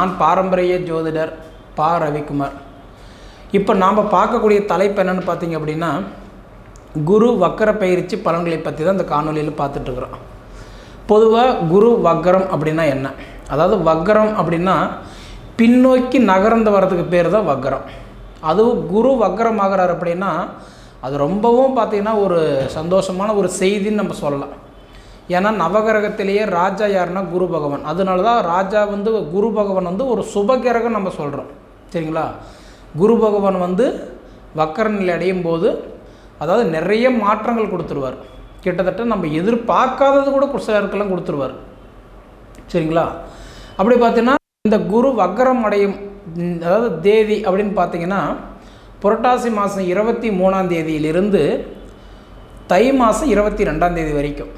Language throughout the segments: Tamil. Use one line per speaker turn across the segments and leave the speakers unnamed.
நான் பாரம்பரிய ஜோதிடர் பா. ரவிக்குமார். இப்போ நாம் பார்க்கக்கூடிய தலைப்பு என்னென்னு பார்த்தீங்க அப்படின்னா குரு வக்கர பயிற்சி பலன்களை பற்றி தான் இந்த காணொலியில் பார்த்துட்ருக்குறோம் பொதுவாக குரு வக்கரம் அப்படின்னா என்ன? அதாவது வக்கரம் அப்படின்னா பின்னோக்கி நகர்ந்து வர்றதுக்கு பேர் தான் வக்கரம். அதுவும் குரு வக்கரம் ஆகிறார் அப்படின்னா அது ரொம்பவும் பார்த்திங்கன்னா ஒரு சந்தோஷமான ஒரு செய்தின்னு நம்ம சொல்லலாம். ஏன்னா நவகிரகத்திலேயே ராஜா யாருன்னா குரு பகவான். அதனால தான் ராஜா வந்து குரு பகவான் வந்து ஒரு சுபகிரகம் நம்ம சொல்கிறோம் சரிங்களா? குரு பகவான் வந்து வக்கர நிலை அடையும் போது அதாவது நிறைய மாற்றங்கள் கொடுத்துருவார். கிட்டத்தட்ட நம்ம எதிர்பார்க்காதது கூட சிலருக்கெல்லாம் கொடுத்துருவார். சரிங்களா? அப்படி பார்த்தீங்கன்னா இந்த குரு வக்கரம் அடையும் அதாவது தேதி அப்படின்னு பார்த்தீங்கன்னா புரட்டாசி மாதம் இருபத்தி மூணாம் தேதியிலிருந்து தை மாதம் இருபத்தி ரெண்டாம் தேதி வரைக்கும்.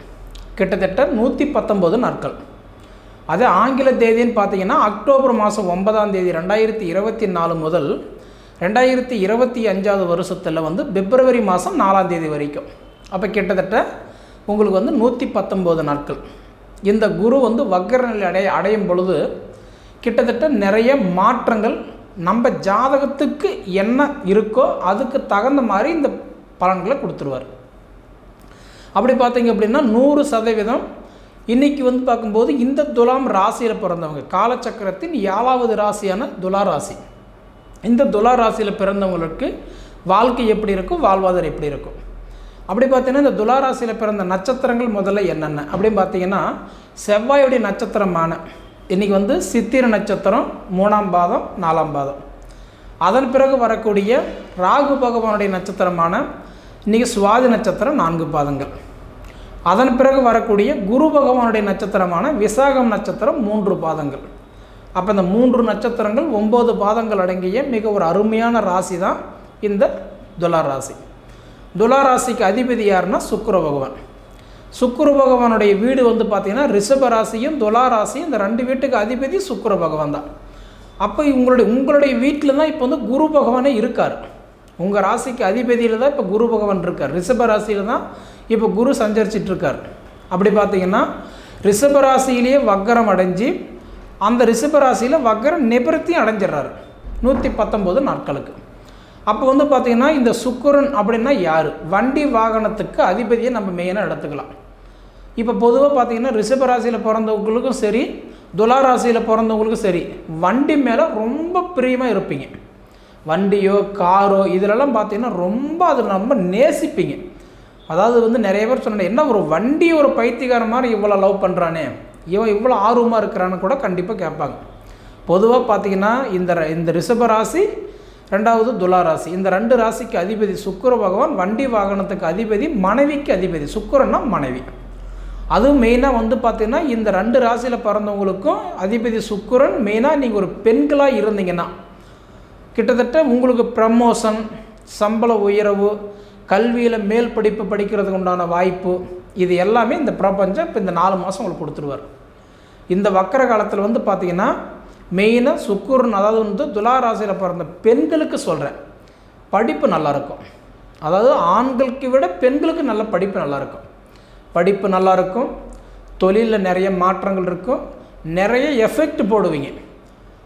கிட்டத்தட்ட நூற்றி பத்தொம்போது நாட்கள். அதே ஆங்கில தேதின்னு பார்த்தீங்கன்னா அக்டோபர் மாதம் ஒன்பதாம் தேதி ரெண்டாயிரத்தி இருபத்தி நாலு முதல் ரெண்டாயிரத்தி இருபத்தி அஞ்சாவது வருஷத்தில் வந்து பிப்ரவரி மாதம் நாலாம் தேதி வரைக்கும். அப்போ கிட்டத்தட்ட உங்களுக்கு வந்து நூற்றி பத்தொம்போது நாட்கள். இந்த குரு வந்து வக்கர நிலை அடைய அடையும் பொழுது கிட்டத்தட்ட நிறைய மாற்றங்கள் நம்ம ஜாதகத்துக்கு என்ன இருக்கோ அதுக்கு தகுந்த மாதிரி இந்த பலன்களை கொடுத்துருவார். அப்படி பார்த்தீங்க அப்படின்னா நூறு சதவீதம் இன்றைக்கி வந்து பார்க்கும்போது இந்த துலாம் ராசியில் பிறந்தவங்க காலச்சக்கரத்தின் ஏழாவது ராசியான துலா ராசி. இந்த துலா ராசியில் பிறந்தவங்களுக்கு வாழ்க்கை எப்படி இருக்கும்? வாழ்வாதாரம் எப்படி இருக்கும்? அப்படி பார்த்தீங்கன்னா இந்த துலா ராசியில் பிறந்த நட்சத்திரங்கள் முதல்ல என்னென்ன? அப்படின்னு பார்த்தீங்கன்னா செவ்வாயுடைய நட்சத்திரமான இன்றைக்கி வந்து சித்திர நட்சத்திரம் மூணாம் பாதம் நாலாம் பாதம். அதன் பிறகு வரக்கூடிய ராகு பகவானுடைய நட்சத்திரமான இன்றைக்கி சுவாதி நட்சத்திரம் நான்கு பாதங்கள். அதன் பிறகு வரக்கூடிய குரு பகவானுடைய நட்சத்திரமான விசாகம் நட்சத்திரம் மூன்று பாதங்கள். அப்போ இந்த மூன்று நட்சத்திரங்கள் ஒம்பது பாதங்கள் அடங்கிய மிக ஒரு அருமையான ராசி தான் இந்த துலா ராசி துலா ராசிக்கு அதிபதி யாருன்னா சுக்கர பகவான். சுக்கிர பகவானுடைய வீடு வந்து பார்த்திங்கன்னா ரிஷப ராசியும் துலா ராசியும் இந்த ரெண்டு வீட்டுக்கு அதிபதி சுக்கர பகவான் தான். அப்போ உங்களுடைய உங்களுடைய வீட்டில் தான் இப்போ வந்து குரு பகவானே இருக்கார். உங்கள் ராசிக்கு அதிபதியில் தான் இப்போ குரு பகவான் இருக்கார். ரிஷப ராசியில் தான் இப்போ குரு சஞ்சரிச்சிட்ருக்கார் அப்படி பார்த்தீங்கன்னா ரிஷப ராசியிலேயே வக்கரம் அடைஞ்சு அந்த ரிஷப ராசியில் வக்கரம் நிபர்த்தி அடைஞ்சிடுறாரு. நூற்றி பத்தொம்போது நாட்களுக்கு. அப்போ வந்து பார்த்திங்கன்னா இந்த சுக்கரன் அப்படின்னா யார்? வண்டி வாகனத்துக்கு அதிபதியை நம்ம மெயினாக எடுத்துக்கலாம். இப்போ பொதுவாக பார்த்தீங்கன்னா ரிஷப ராசியில் பிறந்தவங்களுக்கும் சரி துலா ராசியில் பிறந்தவங்களுக்கும் சரி வண்டி மேலே ரொம்ப பிரியமாக இருப்பீங்க. வண்டியோ காரோ இதிலெல்லாம் பார்த்தீங்கன்னா ரொம்ப அதை ரொம்ப நேசிப்பீங்க. அதாவது வந்து நிறைய பேர் சொன்னாங்க என்ன ஒரு வண்டி ஒரு பைத்தியக்கார மாதிரி இவ்வளோ லவ் பண்ணுறானே இவன் இவ்வளோ ஆர்வமாக இருக்கிறான்னு கூட கண்டிப்பாக கேட்பாங்க. பொதுவாக பார்த்தீங்கன்னா இந்த இந்த ரிஷப ராசி ரெண்டாவது துலா ராசி. இந்த ரெண்டு ராசிக்கு அதிபதி சுக்கர பகவான் வண்டி வாகனத்துக்கு அதிபதி மனைவிக்கு அதிபதி. சுக்கிரன்னா மனைவி. அதுவும் மெயினாக வந்து பார்த்திங்கன்னா இந்த ரெண்டு ராசியில் பிறந்தவங்களுக்கும் அதிபதி சுக்கரன் மெயினாக நீங்கள் ஒரு பெண்களாக இருந்தீங்கன்னா கிட்டத்தட்ட உங்களுக்கு ப்ரமோஷன் சம்பள உயர்வு கல்வியில் மேல் படிப்பு படிக்கிறதுக்கு உண்டான வாய்ப்பு இது எல்லாமே இந்த பிரபஞ்சம் இப்போ இந்த நாலு மாதம் உங்களுக்கு கொடுத்துருவார். இந்த வக்கர காலத்தில் வந்து பார்த்திங்கன்னா மெயினாக சுக்குரன் அதாவது வந்து துலா ராசியில் பிறந்த பெண்களுக்கு சொல்கிறேன் படிப்பு நல்லாயிருக்கும் அதாவது ஆண்களுக்கு விட பெண்களுக்கு நல்ல படிப்பு நல்லாயிருக்கும் படிப்பு நல்லாயிருக்கும் தொழிலில் நிறைய மாற்றங்கள் இருக்கும் நிறைய எஃபெக்ட் போடுவீங்க.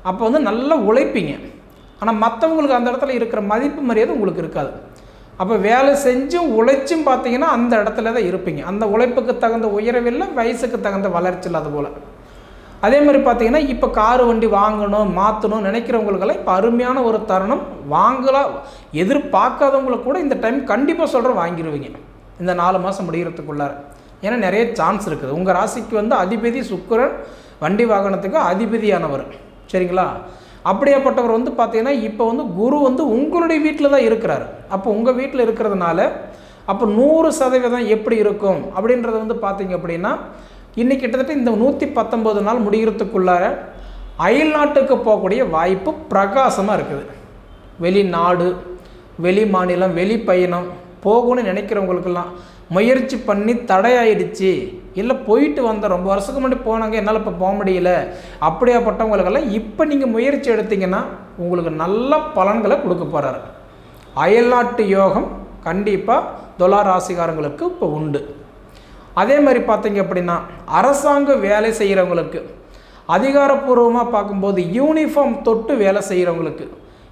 அப்போ வந்து நல்லா உழைப்பீங்க. ஆனால் மற்றவங்களுக்கு அந்த இடத்துல இருக்கிற மதிப்பு மரியாதை உங்களுக்கு இருக்காது. அப்போ வேலை செஞ்சும் உழைச்சும் பார்த்தீங்கன்னா அந்த இடத்துல தான் இருப்பீங்க. அந்த உழைப்புக்கு தகுந்த உயரவில்லை வயசுக்கு தகுந்த வளர்ச்சி இல்லாத போல். அதே மாதிரி பார்த்தீங்கன்னா இப்போ காரு வண்டி வாங்கணும் மாற்றணும் நினைக்கிறவங்களுக்கெல்லாம் இப்போ அருமையான ஒரு தருணம். வாங்கலாம் எதிர்பார்க்காதவங்களுக்கு கூட இந்த டைம் கண்டிப்பாக சொல்கிறேன் வாங்கிடுவீங்க இந்த நாலு மாதம் முடிகிறதுக்குள்ளார ஏன்னா நிறைய சான்ஸ் இருக்குது. உங்கள் ராசிக்கு வந்து அதிபதி சுக்கரன் வண்டி வாகனத்துக்கு அதிபதியானவர். சரிங்களா? அப்படியாப்பட்டவர் வந்து பார்த்தீங்கன்னா இப்போ வந்து குரு வந்து உங்களுடைய வீட்டில் தான் இருக்கிறார். அப்போ உங்கள் வீட்டில் இருக்கிறதுனால அப்போ நூறு சதவீதம் எப்படி இருக்கும்? அப்படின்றத வந்து பார்த்தீங்க அப்படின்னா இன்னைக்கு கிட்டத்தட்ட இந்த நூற்றி பத்தொம்போது நாள் முடிகிறதுக்குள்ளார அயல் நாட்டுக்கு போகக்கூடிய வாய்ப்பு பிரகாசமாக இருக்குது. வெளிநாடு வெளி மாநிலம் வெளி பயணம் போகணும்னு நினைக்கிறவங்களுக்கெல்லாம் முயற்சி பண்ணி தடையாயிடுச்சு. இல்லை போயிட்டு வந்த ரொம்ப வருஷத்துக்கு முன்னாடி போனாங்க என்னால் இப்போ போக முடியல. அப்படியாப்பட்டவங்களுக்கெல்லாம் இப்போ நீங்கள் முயற்சி எடுத்தீங்கன்னா உங்களுக்கு நல்ல பலன்களை கொடுக்க போகிறாரு அயல்நாட்டு யோகம் கண்டிப்பாக துலா ராசிகாரங்களுக்கு இப்போ உண்டு. அதே மாதிரி பார்த்தீங்க அப்படின்னா அரசாங்க வேலை செய்கிறவங்களுக்கு அதிகாரப்பூர்வமாக பார்க்கும்போது யூனிஃபார்ம் தொட்டு வேலை செய்கிறவங்களுக்கு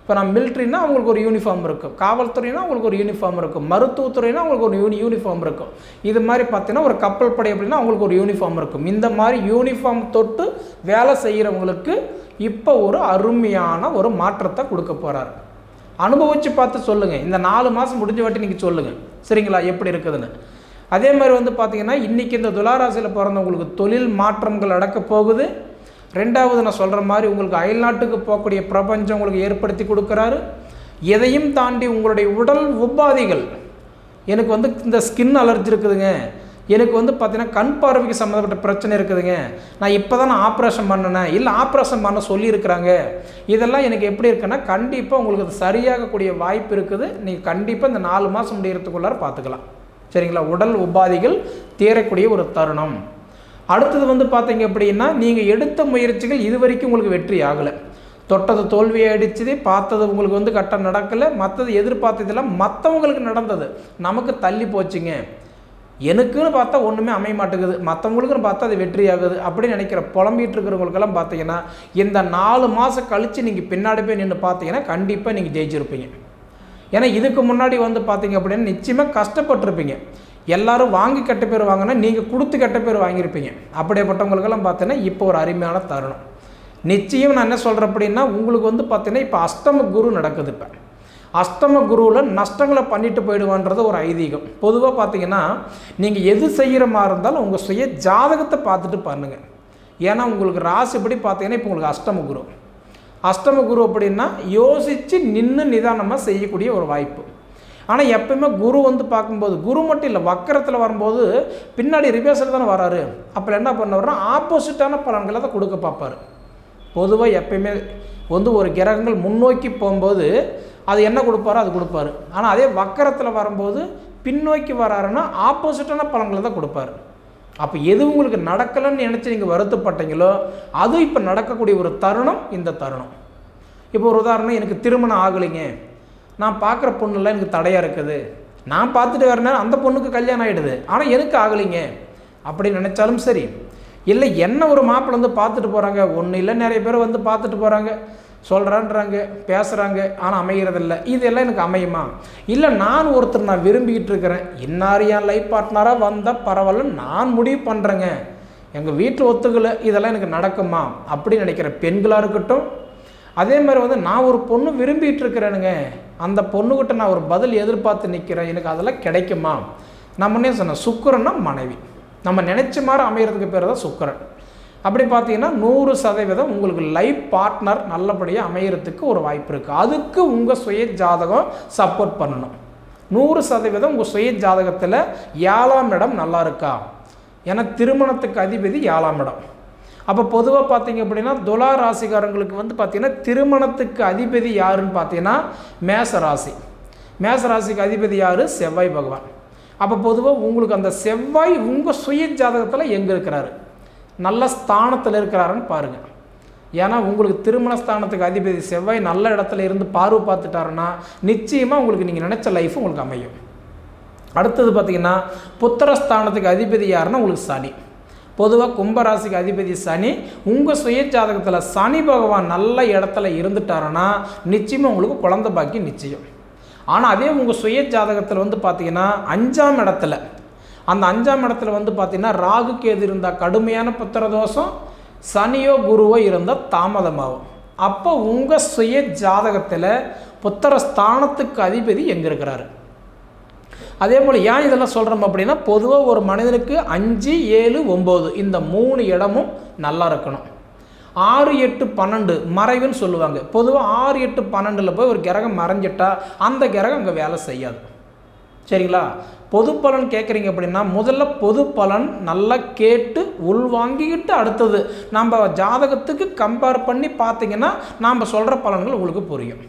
இப்போ நான் மிலிட்ரினா அவங்களுக்கு ஒரு யூனிஃபார்ம் இருக்கும் காவல்துறைனா அவங்களுக்கு ஒரு யூனிஃபார்ம் இருக்கும் மருத்துவத்துறைனா அவங்களுக்கு ஒரு யூனி யூனிஃபார்ம் இருக்கும் இது மாதிரி பார்த்தீங்கன்னா ஒரு கப்பல் படை அப்படின்னா அவங்களுக்கு ஒரு யூனிஃபார்ம் இருக்கும் இந்த மாதிரி யூனிஃபார்ம் தொட்டு வேலை செய்கிறவங்களுக்கு இப்போ ஒரு அருமையான ஒரு மாற்றத்தை கொடுக்க போகிறார் அனுபவித்து பார்த்து சொல்லுங்கள் இந்த நாலு மாதம் முடிஞ்ச வாட்டி நீங்கள் சொல்லுங்கள் சரிங்களா? எப்படி இருக்குதுன்னு. அதே மாதிரி வந்து பார்த்தீங்கன்னா இன்றைக்கி இந்த துளாராசியில் பிறந்தவங்களுக்கு தொழில் மாற்றங்கள் நடக்க போகுது. ரெண்டாவது நான் சொல்கிற மாதிரி உங்களுக்கு அயல்நாட்டுக்கு போகக்கூடிய பிரபஞ்சம் உங்களுக்கு ஏற்படுத்தி கொடுக்குறாரு. எதையும் தாண்டி உங்களுடைய உடல் உபாதைகள் எனக்கு வந்து இந்த ஸ்கின் அலர்ஜி இருக்குதுங்க. எனக்கு வந்து பார்த்தீங்கன்னா கண் பார்வைக்கு சம்மந்தப்பட்ட பிரச்சனை இருக்குதுங்க. நான் இப்போ தான் நான் ஆப்ரேஷன் பண்ணினேன் இல்லை ஆப்ரேஷன் பண்ண சொல்லியிருக்கிறாங்க. இதெல்லாம் எனக்கு எப்படி இருக்குன்னா கண்டிப்பாக உங்களுக்கு அது சரியாகக்கூடிய வாய்ப்பு இருக்குது. நீங்கள் கண்டிப்பாக இந்த நாலு மாதம் முடிகிறதுக்குள்ளார பார்த்துக்கலாம் சரிங்களா? உடல் உபாதைகள் தீரக்கூடிய ஒரு தருணம். அடுத்தது வந்து பார்த்தீங்க அப்படின்னா நீங்கள் எடுத்த முயற்சிகள் இது வரைக்கும் உங்களுக்கு வெற்றி ஆகலை. தொட்டது தோல்வியை அடிச்சது பார்த்தது உங்களுக்கு வந்து கட்டம் நடக்கலை மற்றது எதிர்பார்த்ததெல்லாம் மற்றவங்களுக்கு நடந்தது. நமக்கு தள்ளி போச்சுங்க. எனக்குன்னு பார்த்தா ஒன்றுமே அமைய மாட்டேங்குது. மற்றவங்களுக்குன்னு பார்த்தா அது வெற்றி ஆகுது. அப்படின்னு நினைக்கிற புலம்பிட்டு இருக்கிறவங்களுக்கெல்லாம் பார்த்தீங்கன்னா இந்த நாலு மாதம் கழித்து நீங்கள் பின்னாடி போய் நின்று பார்த்தீங்கன்னா கண்டிப்பாக நீங்கள் ஜெயிச்சிருப்பீங்க. ஏன்னா இதுக்கு முன்னாடி வந்து பார்த்தீங்க அப்படின்னா நிச்சயமாக கஷ்டப்பட்டிருப்பீங்க. எல்லாரும் வாங்கி கெட்ட பேர் வாங்கினா நீங்கள் கொடுத்து கெட்ட பேர் வாங்கியிருப்பீங்க. அப்படியேப்பட்டவங்களுக்கெல்லாம் பார்த்தீங்கன்னா இப்போ ஒரு அருமையான தருணம். நிச்சயம் நான் என்ன சொல்கிறேன் அப்படின்னா உங்களுக்கு வந்து பார்த்தீங்கன்னா இப்போ அஷ்டம குரு நடக்குது இப்போ. அஷ்டம குருவில் நஷ்டங்களை பண்ணிட்டு போயிடுவான்றது ஒரு ஐதீகம். பொதுவாக பார்த்தீங்கன்னா நீங்கள் எது செய்கிற மாதிரி இருந்தாலும் உங்கள் சுய ஜாதகத்தை பார்த்துட்டு பண்ணுங்கள் ஏன்னா உங்களுக்கு ராசிப்படி பார்த்தீங்கன்னா இப்போ உங்களுக்கு அஷ்டம குரு. அஷ்டம குரு அப்படின்னா யோசித்து நின்று நிதானமாக செய்யக்கூடிய ஒரு வாய்ப்பு. ஆனால் எப்பயுமே குரு வந்து பார்க்கும்போது குரு மட்டும் இல்லை வக்கரத்தில் வரும்போது பின்னாடி ரிவர்ஸில் தானே வராரு. அப்புறம் என்ன பண்ணுவார்னா ஆப்போசிட்டான பலன்களை தான் கொடுக்க பார்ப்பார். பொதுவாக எப்பயுமே வந்து ஒரு கிரகங்கள் முன்னோக்கி போகும்போது அது என்ன கொடுப்பாரோ அது கொடுப்பாரு. ஆனால் அதே வக்கரத்தில் வரும்போது பின்னோக்கி வராருன்னா ஆப்போசிட்டான பலன்களை தான் கொடுப்பாரு. அப்போ எது உங்களுக்கு நடக்கலைன்னு நினச்சி நீங்கள் வருத்தப்பட்டீங்களோ அது இப்போ நடக்கக்கூடிய ஒரு தருணம் இந்த தருணம். இப்போ ஒரு உதாரணம் எனக்கு திருமணம் ஆகலைங்க. நான் பார்க்குற பொண்ணுலாம் எனக்கு தடையாக இருக்குது. நான் பார்த்துட்டு வரேன் அந்த பொண்ணுக்கு கல்யாணம் ஆகிடுது ஆனால் எனக்கு ஆகலைங்க? அப்படி நினச்சாலும் சரி. இல்லை என்ன ஒரு மாப்பிள்ளை வந்து பார்த்துட்டு போகிறாங்க ஒன்றும் இல்லை நிறைய பேர் வந்து பார்த்துட்டு போகிறாங்க சொல்கிறான்றாங்க பேசுகிறாங்க ஆனால் அமைகிறதில்ல இதெல்லாம் எனக்கு அமையுமா? இல்லை நான் ஒருத்தர் நான் விரும்பிக்கிட்டு இருக்கிறேன். இன்னார் என் லைஃப் பார்ட்னராக வந்தால் பரவாயில்ல நான் முடிவு பண்ணுறேங்க எங்கள் வீட்டில் ஒத்துக்கலை இதெல்லாம் எனக்கு நடக்குமா? அப்படின்னு நினைக்கிற பெண்களாக இருக்கட்டும் அதே மாதிரி வந்து நான் ஒரு பொண்ணு விரும்பிகிட்டு இருக்கிறேனுங்க அந்த பொண்ணுக்கிட்ட நான் ஒரு பதில் எதிர்பார்த்து நிற்கிறேன் எனக்கு அதெல்லாம் கிடைக்குமா? நம்மனே சொன்னேன் சுக்கரன்னா மனைவி. நம்ம நினச்ச மாதிரி அமைகிறதுக்கு பேர் தான் சுக்கரன். அப்படி பார்த்தீங்கன்னா நூறு சதவீதம் உங்களுக்கு லைஃப் பார்ட்னர் நல்லபடியாக அமையறதுக்கு ஒரு வாய்ப்பு இருக்குது அதுக்கு உங்கள் சுய ஜாதகம் சப்போர்ட் பண்ணணும். நூறு சதவீதம் உங்கள் சுய ஜாதகத்தில் ஏழாம் இடம் நல்லா இருக்கா? ஏன்னா திருமணத்துக்கு அதிபதி ஏழாம் இடம். அப்போ பொதுவாக பார்த்தீங்க அப்படின்னா துலா ராசிக்காரங்களுக்கு வந்து பார்த்தீங்கன்னா திருமணத்துக்கு அதிபதி யாருன்னு பார்த்தீங்கன்னா மேச ராசி மேச ராசிக்கு அதிபதி யார்? செவ்வாய் பகவான். அப்போ பொதுவாக உங்களுக்கு அந்த செவ்வாய் உங்கள் சுய ஜாதகத்தில் எங்கே இருக்கிறாரு? நல்ல ஸ்தானத்தில் இருக்கிறாருன்னு பாருங்கள் ஏன்னா உங்களுக்கு திருமண ஸ்தானத்துக்கு அதிபதி செவ்வாய் நல்ல இடத்துல இருந்து பார்வை பார்த்துட்டாருன்னா நிச்சயமாக உங்களுக்கு நீங்கள் நினச்ச லைஃப் உங்களுக்கு அமையும். அடுத்தது பார்த்தீங்கன்னா புத்திரஸ்தானத்துக்கு அதிபதி யாருன்னா உங்களுக்கு சனி. பொதுவாக கும்பராசிக்கு அதிபதி சனி உங்கள் சுய ஜாதகத்தில் சனி பகவான் நல்ல இடத்துல இருந்துட்டாருன்னா நிச்சயமாக உங்களுக்கு குழந்த பாக்கி நிச்சயம். ஆனால் அதே உங்கள் சுய ஜாதகத்தில் வந்து பார்த்தீங்கன்னா அஞ்சாம் இடத்துல அந்த அஞ்சாம் இடத்துல வந்து பார்த்தீங்கன்னா ராகு கேது இருந்தால் கடுமையான புத்திர தோஷம் சனியோ குருவோ இருந்தால் தாமதமாகும். அப்போ உங்கள் சுய ஜாதகத்தில் புத்திர ஸ்தானத்துக்கு அதிபதி எங்கே இருக்கிறாரு? அதே போல் ஏன் இதெல்லாம் சொல்கிறோம் அப்படின்னா பொதுவாக ஒரு மனிதனுக்கு அஞ்சு ஏழு ஒம்பது இந்த மூணு இடமும் நல்லா இருக்கணும். ஆறு எட்டு பன்னெண்டு மறைவுன்னு சொல்லுவாங்க. பொதுவாக ஆறு எட்டு பன்னெண்டில் போய் ஒரு கிரகம் மறைஞ்சிட்டா அந்த கிரகம் அங்கே வேலை செய்யாது. சரிங்களா? பொது பலன் கேட்குறீங்க அப்படின்னா முதல்ல பொது பலன் நல்லா கேட்டு உள்வாங்கிக்கிட்டு அடுத்தது. நம்ம ஜாதகத்துக்கு கம்பேர் பண்ணி பார்த்தீங்கன்னா நாம் சொல்கிற பலன்கள் உங்களுக்கு புரியும்.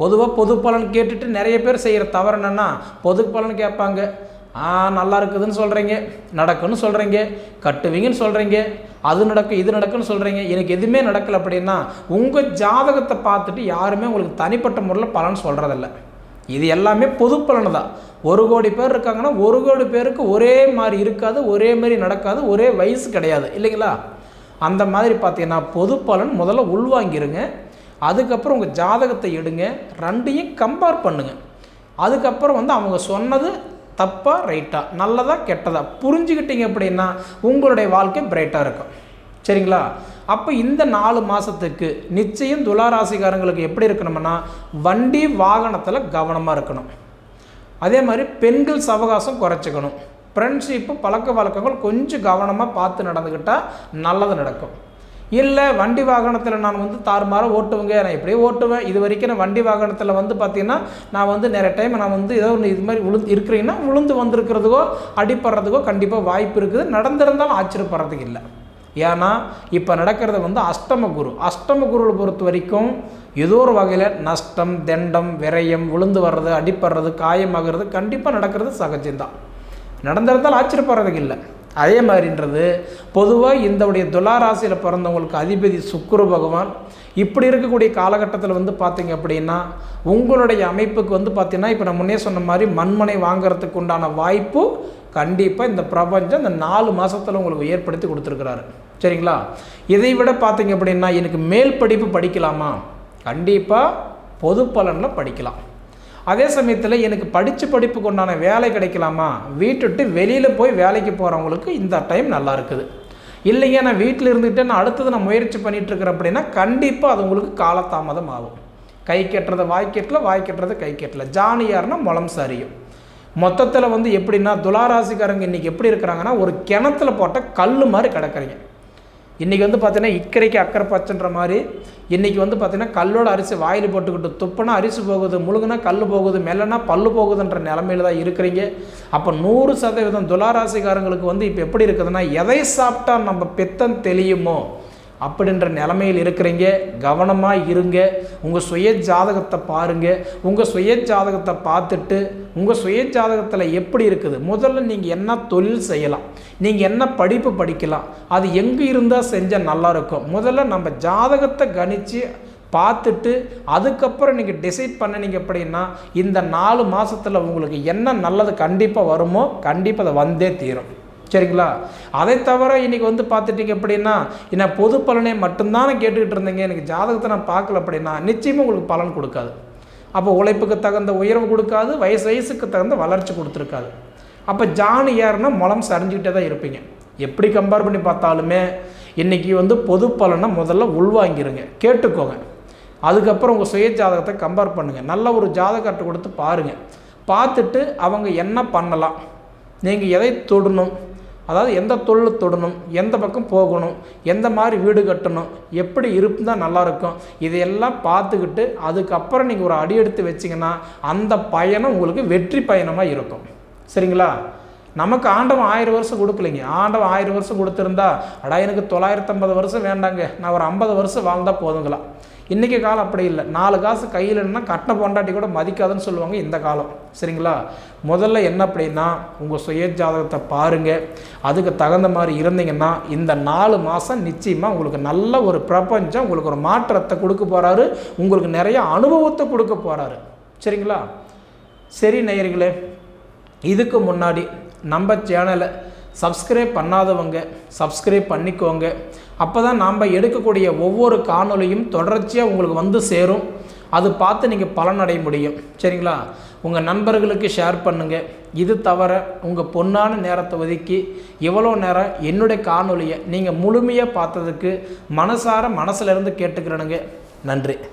பொதுவாக பொது பலன் கேட்டுட்டு நிறைய பேர் செய்கிற தவறு என்னென்னா பொது பலன் கேட்பாங்க. ஆ நல்லா இருக்குதுன்னு சொல்கிறீங்க நடக்குன்னு சொல்கிறீங்க கட்டுவீங்கன்னு சொல்கிறீங்க அது நடக்கும் இது நடக்குன்னு சொல்கிறீங்க எனக்கு எதுவுமே நடக்கலை அப்படின்னா உங்கள் ஜாதகத்தை பார்த்துட்டு யாருமே உங்களுக்கு தனிப்பட்ட முறையில் பலன் சொல்கிறதில்ல இது எல்லாமே பொது பலன் தான். ஒரு கோடி பேர் இருக்காங்கன்னா ஒரு கோடி பேருக்கு ஒரே மாதிரி இருக்காது ஒரே மாதிரி நடக்காது ஒரே வயசு கிடையாது. இல்லைங்களா? அந்த மாதிரி பார்த்தீங்கன்னா பொது பலன் முதல்ல உள்வாங்கிருங்க. அதுக்கப்புறம் உங்கள் ஜாதகத்தை எடுங்க ரெண்டையும் கம்பேர் பண்ணுங்கள் அதுக்கப்புறம் வந்து அவங்க சொன்னது தப்பாக ரைட்டாக நல்லதாக கெட்டதாக புரிஞ்சுக்கிட்டீங்க அப்படின்னா உங்களுடைய வாழ்க்கை பிரைட்டாக இருக்கும். சரிங்களா? அப்போ இந்த நாலு மாதத்துக்கு நிச்சயம் துளாராசிக்காரங்களுக்கு எப்படி இருக்கணும்னா வண்டி வாகனத்தில் கவனமாக இருக்கணும். அதே மாதிரி பெண்கள் சவகாசம் குறைச்சிக்கணும். ஃப்ரெண்ட்ஷிப்பு பழக்க வழக்கங்கள் கொஞ்சம் கவனமாக பார்த்து நடந்துக்கிட்டால் நல்லது நடக்கும். இல்லை வண்டி வாகனத்தில் நான் வந்து தாறுமாறாக ஓட்டுவேங்க. நான் எப்படியே ஓட்டுவேன். இது வரைக்கும் நான் வண்டி வாகனத்தில் வந்து பார்த்தீங்கன்னா நான் வந்து நிறைய டைம் நான் வந்து ஏதோ ஒன்று இது மாதிரி விழுந்து இருக்கிறீங்கன்னா விழுந்து வந்திருக்கிறதுக்கோ அடிப்படுறதுக்கோ கண்டிப்பாக வாய்ப்பு இருக்குது. நடந்திருந்தாலும் ஆச்சரியப்படுறதுக்கு இல்லை. ஏன்னா இப்போ நடக்கிறது வந்து அஷ்டம குரு. அஷ்டம குருவை பொறுத்த வரைக்கும் ஏதோ ஒரு வகையில் நஷ்டம் தண்டம் விரயம் விழுந்து வர்றது அடிப்படுறது காயமாகிறது கண்டிப்பாக நடக்கிறது சகஜம்தான். நடந்திருந்தால் ஆச்சரியப்படுறதுக்கு இல்லை. அதே மாதிரின்றது பொதுவாக இந்தவுடைய துளாராசியில் பிறந்தவங்களுக்கு அதிபதி சுக்குரு பகவான். இப்படி இருக்கக்கூடிய காலகட்டத்தில் வந்து பார்த்தீங்க அப்படின்னா உங்களுடைய அமைப்புக்கு வந்து பார்த்தீங்கன்னா இப்போ நான் முன்னே சொன்ன மாதிரி மண்மனை வாங்குறதுக்கு உண்டான வாய்ப்பு கண்டிப்பாக இந்த பிரபஞ்சம் இந்த நாலு மாதத்தில் உங்களுக்கு ஏற்படுத்தி கொடுத்துருக்குறாரு. சரிங்களா? இதை விட பார்த்தீங்க அப்படின்னா எனக்கு மேல் படிப்பு படிக்கலாமா? கண்டிப்பாக பொது பலனில் படிக்கலாம். அதே சமயத்தில் எனக்கு படித்த படிப்புக்கு உண்டான வேலை கிடைக்கலாமா? வீட்டுட்டு வெளியில் போய் வேலைக்கு போகிறவங்களுக்கு இந்த டைம் நல்லா இருக்குது. இல்லைங்க நான் வீட்டில் இருந்துகிட்டே நான் அடுத்தது நான் முயற்சி பண்ணிகிட்ருக்கிறேன் அப்படின்னா கண்டிப்பாக அது உங்களுக்கு காலதாமதம் ஆகும். கை கட்டுறது வாய் கெட்டல வாய் கட்டுறது கை கெட்டல. ஜானியார்னா முளம் சரியும். மொத்தத்தில் வந்து எப்படின்னா துளாராசிக்காரங்க இன்றைக்கி எப்படி இருக்கிறாங்கன்னா ஒரு கிணத்துல போட்ட கல் மாதிரி கிடக்குறீங்க. இன்றைக்கி வந்து பார்த்தீங்கன்னா இக்கரைக்கு அக்கறை பச்சைன்ற மாதிரி இன்றைக்கி வந்து பார்த்திங்கன்னா கல்லோட அரிசி வாயில் போட்டுக்கிட்டு துப்புனா அரிசி போகுது முழுகுனா கல் போகுது மெல்லனா பல்லு போகுதுன்ற நிலமையில தான் இருக்கிறீங்க. அப்போ நூறு சதவீதம் துளாராசிக்காரங்களுக்கு வந்து இப்போ எப்படி இருக்குதுன்னா எதை சாப்பிட்டா நம்ம பித்தம் தெளியுமோ அப்படின்ற நிலமையில் இருக்கிறீங்க கவனமாக இருங்க உங்கள் சுய ஜாதகத்தை பாருங்கள் உங்கள் சுய ஜாதகத்தை பார்த்துட்டு உங்கள் சுய ஜாதகத்தில் எப்படி இருக்குது? முதல்ல நீங்கள் என்ன தொழில் செய்யலாம்? நீங்கள் என்ன படிப்பு படிக்கலாம்? அது எங்கே இருந்தால் செஞ்சால் நல்லாயிருக்கும் முதல்ல நம்ம ஜாதகத்தை கணித்து பார்த்துட்டு அதுக்கப்புறம் நீங்கள் டிசைட் பண்ணினீங்க அப்படின்னா இந்த நாலு மாதத்தில் உங்களுக்கு என்ன நல்லது கண்டிப்பாக வருமோ கண்டிப்பாக அதை வந்தே தீரும். சரிங்களா? அதை தவிர இன்றைக்கி வந்து பார்த்துட்டிங்க அப்படின்னா என்ன பொது பலனை மட்டும்தானே கேட்டுக்கிட்டு இருந்தீங்க. எனக்கு ஜாதகத்தை நான் பார்க்கல அப்படின்னா நிச்சயமாக உங்களுக்கு பலன் கொடுக்காது. அப்போ உழைப்புக்கு தகுந்த உயர்வு கொடுக்காது வயசு வயசுக்கு தகுந்த வளர்ச்சி கொடுத்துருக்காது. அப்போ ஜான் ஏறுனா முளம் சரிஞ்சுக்கிட்டே தான் இருப்பீங்க. எப்படி கம்பேர் பண்ணி பார்த்தாலுமே இன்றைக்கி வந்து பொது பலனை முதல்ல உள்வாங்கிருங்க. கேட்டுக்கோங்க. அதுக்கப்புறம் உங்கள் சுய ஜாதகத்தை கம்பேர் பண்ணுங்கள் நல்ல ஒரு ஜாதகத்தை கொடுத்து பாருங்கள் பார்த்துட்டு அவங்க என்ன பண்ணலாம்? நீங்கள் எதை தொடணும்? அதாவது எந்த தொழில் தொடணும் எந்த பக்கம் போகணும் எந்த மாதிரி வீடு கட்டணும் எப்படி இருந்தால் நல்லாயிருக்கும் இதையெல்லாம் பார்த்துக்கிட்டு அதுக்கப்புறம் நீங்கள் ஒரு அடி எடுத்து வச்சிங்கன்னா அந்த பயணம் உங்களுக்கு வெற்றி பயணமாக இருக்கும். சரிங்களா? நமக்கு ஆண்டவன் ஆயிரம் வருஷம் கொடுக்கலைங்க. ஆண்டவன் ஆயிரம் வருஷம் கொடுத்துருந்தா அடா எனக்கு தொள்ளாயிரத்தம்பது வருஷம் வேண்டாங்க. நான் ஒரு ஐம்பது வருஷம் வாழ்ந்தால் போதுங்களா? இன்றைக்கி காலம் அப்படி இல்லை. நாலு காசு கையில் இல்லைன்னா கட்டின பொண்டாட்டி கூட மதிக்காதுன்னு சொல்லுவாங்க இந்த காலம். சரிங்களா? முதல்ல என்ன அப்படின்னா உங்கள் சுய ஜாதகத்தை பாருங்கள் அதுக்கு தகுந்த மாதிரி இருந்தீங்கன்னா இந்த நாலு மாதம் நிச்சயமாக உங்களுக்கு நல்ல ஒரு பிரபஞ்சம் உங்களுக்கு ஒரு மாற்றத்தை கொடுக்க போகிறாரு உங்களுக்கு நிறைய அனுபவத்தை கொடுக்க போகிறாரு சரிங்களா? சரி நேயர்களே இதுக்கு முன்னாடி நம்ம சேனலை சப்ஸ்கிரைப் பண்ணாதவங்க சப்ஸ்கிரைப் பண்ணிக்கோங்க. அப்போ தான் நாம் எடுக்கக்கூடிய ஒவ்வொரு காணொலியும் தொடர்ச்சியாக உங்களுக்கு வந்து சேரும். அது பார்த்து நீங்கள் பலனடைய முடியும். சரிங்களா? உங்கள் நண்பர்களுக்கு ஷேர் பண்ணுங்கள் இது தவிர உங்கள் பொன்னான நேரத்தை ஒதுக்கி இவ்வளோ நேரம் என்னுடைய காணொலியை நீங்கள் முழுமையாக பார்த்ததுக்கு மனசார மனசிலிருந்து கேட்டுக்கிறனுங்க. நன்றி.